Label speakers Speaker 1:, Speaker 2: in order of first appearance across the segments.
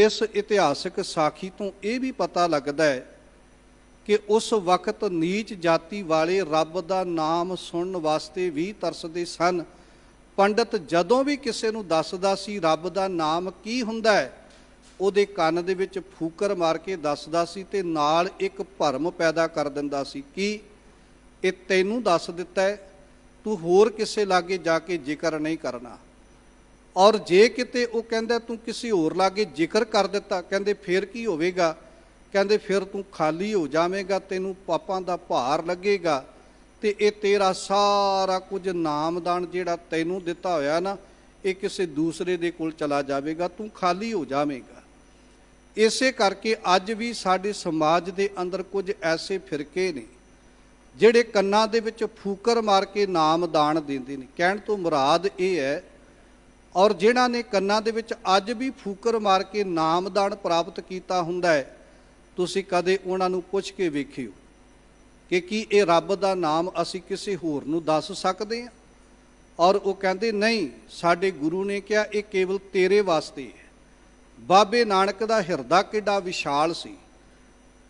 Speaker 1: ਇਸ ਇਤਿਹਾਸਕ ਸਾਖੀ ਤੋਂ ਇਹ ਵੀ ਪਤਾ ਲੱਗਦਾ ਹੈ ਕਿ ਉਸ ਵਕਤ ਨੀਚ ਜਾਤੀ ਵਾਲੇ ਰੱਬ ਦਾ ਨਾਮ ਸੁਣਨ ਵਾਸਤੇ ਵੀ ਤਰਸਦੇ ਸਨ। ਪੰਡਤ ਜਦੋਂ ਵੀ ਕਿਸੇ ਨੂੰ ਦੱਸਦਾ ਸੀ ਰੱਬ ਦਾ ਨਾਮ ਕੀ ਹੁੰਦਾ ਹੈ, ਉਹਦੇ ਕੰਨ ਦੇ ਵਿੱਚ ਫੂਕਰ ਮਾਰ ਕੇ ਦੱਸਦਾ ਸੀ ਤੇ ਨਾਲ ਇੱਕ ਭਰਮ ਪੈਦਾ ਕਰ ਦਿੰਦਾ ਸੀ ਕਿ ਇਹ ਤੈਨੂੰ ਦੱਸ ਦਿੱਤਾ ਤੂੰ ਹੋਰ ਕਿਸੇ ਲਾਗੇ ਜਾ ਕੇ ਜ਼ਿਕਰ ਨਹੀਂ ਕਰਨਾ। ਔਰ ਜੇ ਕਿਤੇ ਉਹ ਕਹਿੰਦਾ ਤੂੰ ਕਿਸੇ ਹੋਰ ਲਾਗੇ ਜ਼ਿਕਰ ਕਰ ਦਿੱਤਾ, ਕਹਿੰਦੇ ਫਿਰ ਕੀ ਹੋਵੇਗਾ? ਕਹਿੰਦੇ ਫਿਰ ਤੂੰ ਖਾਲੀ ਹੋ ਜਾਵੇਂਗਾ, ਤੈਨੂੰ ਪਾਪਾਂ ਦਾ ਭਾਰ ਲੱਗੇਗਾ। ਤੇ ਇਹ ਤੇਰਾ ਸਾਰਾ ਕੁਝ ਨਾਮਦਾਨ ਜਿਹੜਾ ਤੈਨੂੰ ਦਿੱਤਾ ਹੋਇਆ ਨਾ, ਇਹ ਕਿਸੇ ਦੂਸਰੇ ਦੇ ਕੋਲ ਚਲਾ ਜਾਵੇਗਾ, ਤੂੰ ਖਾਲੀ ਹੋ ਜਾਵੇਂਗਾ। ਇਸੇ ਕਰਕੇ ਅੱਜ ਵੀ ਸਾਡੇ ਸਮਾਜ ਦੇ ਅੰਦਰ ਕੁਝ ਐਸੇ ਫਿਰਕੇ ਨੇ, ਜਿਹੜੇ ਕੰਨਾਂ ਦੇ ਵਿੱਚ ਫੂਕਰ ਮਾਰ ਕੇ ਨਾਮਦਾਨ ਦਿੰਦੇ ਨੇ। ਕਹਿਣ ਤੋਂ ਮੁਰਾਦ ਇਹ ਹੈ ਔਰ ਜਿਨ੍ਹਾਂ ਨੇ ਕੰਨਾਂ ਦੇ ਵਿੱਚ ਅੱਜ ਵੀ ਫੂਕਰ ਮਾਰ ਕੇ ਨਾਮਦਾਨ ਪ੍ਰਾਪਤ ਕੀਤਾ ਹੁੰਦਾ ਹੈ, ਤੁਸੀਂ ਕਦੇ ਉਹਨਾਂ ਨੂੰ ਪੁੱਛ ਕੇ ਵੇਖਿਓ ਕਿ ਕੀ ਇਹ ਰੱਬ ਦਾ ਨਾਮ ਅਸੀਂ ਕਿਸੇ ਹੋਰ ਨੂੰ ਦੱਸ ਸਕਦੇ ਹਾਂ? ਔਰ ਉਹ ਕਹਿੰਦੇ, ਨਹੀਂ, ਸਾਡੇ ਗੁਰੂ ਨੇ ਕਿਹਾ, ਇਹ ਕੇਵਲ ਤੇਰੇ ਵਾਸਤੇ ਹੈ। ਬਾਬੇ ਨਾਨਕ ਦਾ ਹਿਰਦਾ ਕਿੱਡਾ ਵਿਸ਼ਾਲ ਸੀ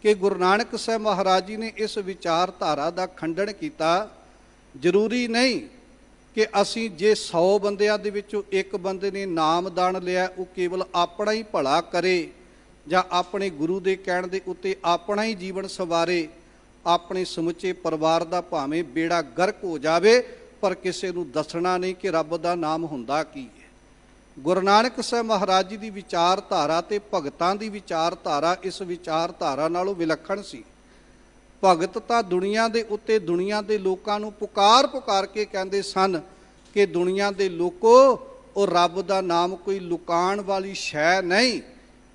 Speaker 1: ਕਿ ਗੁਰੂ ਨਾਨਕ ਸਾਹਿਬ ਮਹਾਰਾਜ ਜੀ ਨੇ ਇਸ ਵਿਚਾਰਧਾਰਾ ਦਾ ਖੰਡਨ ਕੀਤਾ। ਜ਼ਰੂਰੀ ਨਹੀਂ ਕਿ ਅਸੀਂ ਜੇ 100 ਬੰਦਿਆਂ ਦੇ ਵਿੱਚੋਂ ਇੱਕ ਬੰਦੇ ਨੇ ਨਾਮਦਾਨ ਲਿਆ, ਉਹ ਕੇਵਲ ਆਪਣਾ ਹੀ ਭਲਾ ਕਰੇ ਜਾਂ ਆਪਣੇ ਗੁਰੂ ਦੇ ਕਹਿਣ ਦੇ ਉੱਤੇ ਆਪਣਾ ਹੀ ਜੀਵਨ ਸਵਾਰੇ, ਆਪਣੇ ਸਮੁੱਚੇ ਪਰਿਵਾਰ ਦਾ ਭਾਵੇਂ ਬੇੜਾ ਗਰਕ ਹੋ ਜਾਵੇ, ਪਰ ਕਿਸੇ ਨੂੰ ਦੱਸਣਾ ਨਹੀਂ ਕਿ ਰੱਬ ਦਾ ਨਾਮ ਹੁੰਦਾ ਕੀ ਹੈ। ਗੁਰੂ ਨਾਨਕ ਸਾਹਿਬ ਮਹਾਰਾਜ ਜੀ ਦੀ ਵਿਚਾਰਧਾਰਾ ਤੇ ਭਗਤਾਂ ਦੀ ਵਿਚਾਰਧਾਰਾ ਇਸ ਵਿਚਾਰਧਾਰਾ ਨਾਲੋਂ ਵਿਲੱਖਣ ਸੀ। ਭਗਤ ਤਾਂ ਦੁਨੀਆ ਦੇ ਉੱਤੇ ਦੁਨੀਆ ਦੇ ਲੋਕਾਂ ਨੂੰ ਪੁਕਾਰ ਪੁਕਾਰ ਕੇ ਕਹਿੰਦੇ ਸਨ ਕਿ ਦੁਨੀਆ ਦੇ ਲੋਕੋ, ਉਹ ਰੱਬ ਦਾ ਨਾਮ ਕੋਈ ਲੁਕਾਣ ਵਾਲੀ ਸ਼ੈ ਨਹੀਂ।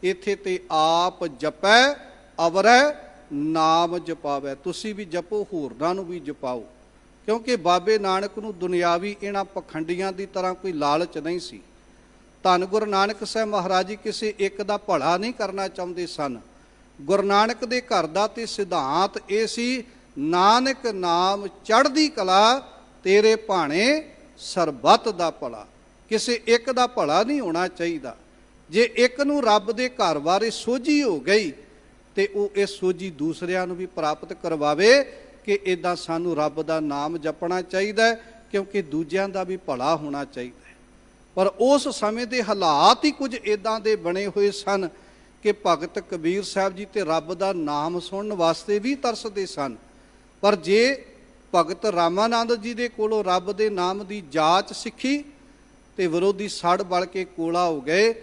Speaker 1: ਇੱਥੇ ਤੇ ਆਪ ਜਪੈ, ਅਵਰੈ, ਨਾਮ ਜਪਾਵੇ। ਤੁਸੀਂ ਵੀ ਜਪੋ, ਹੋਰਨਾਂ ਨੂੰ ਵੀ ਜਪਾਓ। ਕਿਉਂਕਿ ਬਾਬੇ ਨਾਨਕ ਨੂੰ ਦੁਨਿਆਵੀ ਇਹਨਾਂ ਪਖੰਡੀਆਂ ਦੀ ਤਰ੍ਹਾਂ ਕੋਈ ਲਾਲਚ ਨਹੀਂ ਸੀ। ਧੰਨ ਗੁਰੂ ਨਾਨਕ ਸਾਹਿਬ ਮਹਾਰਾਜ ਜੀ, ਕਿਸੇ ਇੱਕ ਦਾ ਭਲਾ ਨਹੀਂ ਕਰਨਾ ਚਾਹੁੰਦੇ ਸਨ। ਗੁਰੂ ਨਾਨਕ ਦੇ ਘਰ ਦਾ ਤੇ ਸਿਧਾਂਤ ਇਹ ਸੀ, ਨਾਨਕ ਨਾਮ ਚੜ੍ਹਦੀ ਕਲਾ, ਤੇਰੇ ਭਾਣੇ ਸਰਬੱਤ ਦਾ ਭਲਾ। ਕਿਸੇ ਇੱਕ ਦਾ ਭਲਾ ਨਹੀਂ ਹੋਣਾ ਚਾਹੀਦਾ। ਜੇ ਇੱਕ ਨੂੰ ਰੱਬ ਦੇ ਘਰ ਬਾਰੇ ਸੋਝੀ ਹੋ ਗਈ, ਤੇ ਉਹ ਇਹ ਸੋਝੀ ਦੂਸਰਿਆਂ ਨੂੰ ਵੀ ਪ੍ਰਾਪਤ ਕਰਵਾਵੇ ਕਿ ਇਦਾਂ ਸਾਨੂੰ ਰੱਬ ਦਾ ਨਾਮ ਜਪਣਾ ਚਾਹੀਦਾ ਕਿਉਂਕਿ ਦੂਜਿਆਂ ਦਾ ਵੀ ਭਲਾ ਹੋਣਾ ਚਾਹੀਦਾ ਪਰ ਉਸ ਸਮੇਂ ਦੇ ਹਾਲਾਤ ਹੀ ਕੁਝ ਇਦਾਂ ਦੇ ਬਣੇ ਹੋਏ ਸਨ ਕਿ ਭਗਤ ਕਬੀਰ ਸਾਹਿਬ ਜੀ ਤੇ ਰੱਬ ਦਾ ਨਾਮ ਸੁਣਨ ਵਾਸਤੇ ਵੀ ਤਰਸਦੇ ਸਨ। ਪਰ ਜੇ ਭਗਤ ਰਾਮਾਨੰਦ ਜੀ ਦੇ ਕੋਲੋਂ ਰੱਬ ਦੇ ਨਾਮ ਦੀ ਜਾਚ ਸਿੱਖੀ ਤੇ ਵਿਰੋਧੀ ਸੜ ਬਲ ਕੇ ਕੋਲਾ ਹੋ ਗਏ,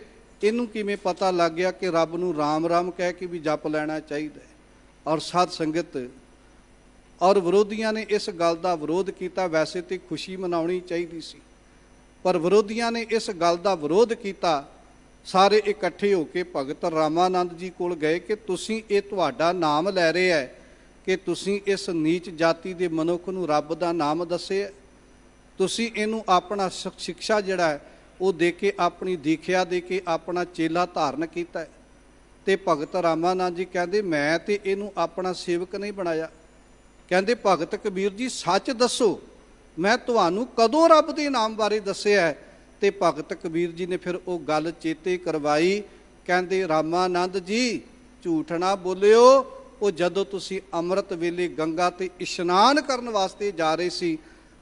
Speaker 1: ਇਹਨੂੰ ਕਿਵੇਂ ਪਤਾ ਲੱਗ ਗਿਆ ਕਿ ਰੱਬ ਨੂੰ ਰਾਮ ਰਾਮ ਕਹਿ ਕੇ ਵੀ ਜਪ ਲੈਣਾ ਚਾਹੀਦਾ ਔਰ ਸਾਧ ਸੰਗਤ ਔਰ ਵਿਰੋਧੀਆਂ ਨੇ ਇਸ ਗੱਲ ਦਾ ਵਿਰੋਧ ਕੀਤਾ, ਵੈਸੇ ਤੇ ਖੁਸ਼ੀ ਮਨਾਉਣੀ ਚਾਹੀਦੀ ਸੀ। ਪਰ ਵਿਰੋਧੀਆਂ ਨੇ ਇਸ ਗੱਲ ਦਾ ਵਿਰੋਧ ਕੀਤਾ ਸਾਰੇ ਇਕੱਠੇ ਹੋ ਕੇ ਭਗਤ ਰਾਮਾਨੰਦ ਜੀ ਕੋਲ ਗਏ ਕਿ ਤੁਸੀਂ ਇਹ ਤੁਹਾਡਾ ਨਾਮ ਲੈ ਰਹੇ ਹੈ ਕਿ ਤੁਸੀਂ ਇਸ ਨੀਚ ਜਾਤੀ ਦੇ ਮਨੁੱਖ ਨੂੰ ਰੱਬ ਦਾ ਨਾਮ ਦੱਸਿਆ ਤੁਸੀਂ ਇਹਨੂੰ ਆਪਣਾ ਸ- ਸਿੱਖਿਆ ਜਿਹੜਾ ਹੈ ਉਹ ਦੇ ਕੇ ਆਪਣੀ ਦੀਖਿਆ ਦੇ ਕੇ ਆਪਣਾ ਚੇਲਾ ਧਾਰਨ ਕੀਤਾ ਹੈ। ਤੇ ਭਗਤ ਰਾਮਾਨੰਦ ਜੀ ਕਹਿੰਦੇ, ਮੈਂ ਤੇ ਇਹਨੂੰ ਆਪਣਾ ਸੇਵਕ ਨਹੀਂ ਬਣਾਇਆ ਕਹਿੰਦੇ, ਭਗਤ ਕਬੀਰ ਜੀ, ਸੱਚ ਦੱਸੋ, ਮੈਂ ਤੁਹਾਨੂੰ ਕਦੋਂ ਰੱਬ ਦੇ ਨਾਮ ਬਾਰੇ ਦੱਸਿਆ ਹੈ? ਤੇ ਭਗਤ ਕਬੀਰ ਜੀ ਨੇ ਫਿਰ ਉਹ ਗੱਲ ਚੇਤੇ ਕਰਵਾਈ, ਕਹਿੰਦੇ, ਰਾਮਾਨੰਦ ਜੀ, ਝੂਠ ਨਾ ਬੋਲਿਓ। ਉਹ ਜਦੋਂ ਤੁਸੀਂ ਅੰਮ੍ਰਿਤ ਵੇਲੇ ਗੰਗਾ ਤੇ ਇਸ਼ਨਾਨ ਕਰਨ ਵਾਸਤੇ ਜਾ ਰਹੇ ਸੀ,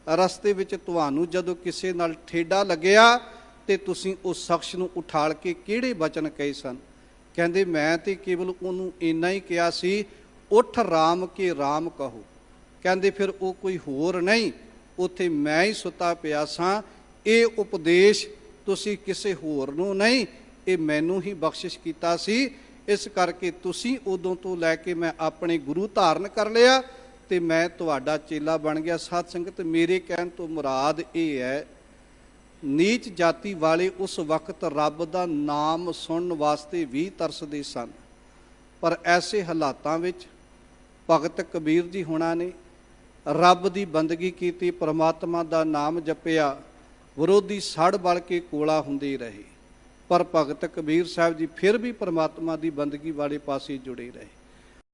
Speaker 1: ਰਸਤੇ ਵਿੱਚ ਤੁਹਾਨੂੰ ਜਦੋਂ ਕਿਸੇ ਨਾਲ ਠੇਡਾ ਲੱਗਿਆ, ਤੇ ਤੁਸੀਂ ਉਸ ਸ਼ਖਸ ਨੂੰ ਉਠਾਲ ਕੇ ਕਿਹੜੇ ਬਚਨ ਕਹੇ ਸਨ? ਕਹਿੰਦੇ, ਮੈਂ ਤੇ ਕੇਵਲ ਉਹਨੂੰ ਇੰਨਾ ਹੀ ਕਿਹਾ ਸੀ, ਉਠ ਰਾਮ ਕੇ ਰਾਮ ਕਹੋ। ਕਹਿੰਦੇ, ਫਿਰ ਉਹ ਕੋਈ ਹੋਰ ਨਹੀਂ, ਉਥੇ ਮੈਂ ਹੀ ਸੁੱਤਾ ਪਿਆ ਸਾਂ ਇਹ ਉਪਦੇਸ਼ ਤੁਸੀਂ ਕਿਸੇ ਹੋਰ ਨੂੰ ਨਹੀਂ, ਇਹ ਮੈਨੂੰ ਹੀ ਬਖਸ਼ਿਸ਼ ਕੀਤਾ ਸੀ। ਇਸ ਕਰਕੇ ਤੁਸੀਂ ਉਦੋਂ ਤੋਂ ਲੈ ਕੇ ਮੈਂ ਆਪਣੇ ਗੁਰੂ ਧਾਰਨ ਕਰ ਲਿਆ ਤੇ ਮੈਂ ਤੁਹਾਡਾ ਚੇਲਾ ਬਣ ਗਿਆ। ਸਾਧ ਸੰਗਤ, ਮੇਰੇ ਕਹਿਣ ਤੋਂ ਮੁਰਾਦ ਇਹ ਹੈ, ਨੀਚ ਜਾਤੀ ਵਾਲੇ ਉਸ ਵਕਤ ਰੱਬ ਦਾ ਨਾਮ ਸੁਣਨ ਵਾਸਤੇ ਵੀ ਤਰਸਦੇ ਸਨ। ਪਰ ਐਸੇ ਹਾਲਾਤਾਂ ਵਿੱਚ ਭਗਤ ਕਬੀਰ ਜੀ ਹੁਣਾਂ ਨੇ ਰੱਬ ਦੀ ਬੰਦਗੀ ਕੀਤੀ, ਪ੍ਰਮਾਤਮਾ ਦਾ ਨਾਮ ਜਪਿਆ। ਵਿਰੋਧੀ ਸੜ ਬਲ ਕੇ ਕੋਲਾ ਹੁੰਦੇ ਰਹੇ। ਪਰ ਭਗਤ ਕਬੀਰ ਸਾਹਿਬ ਜੀ ਫਿਰ ਵੀ ਪਰਮਾਤਮਾ ਦੀ ਬੰਦਗੀ ਵਾਲੇ ਪਾਸੇ ਜੁੜੇ ਰਹੇ।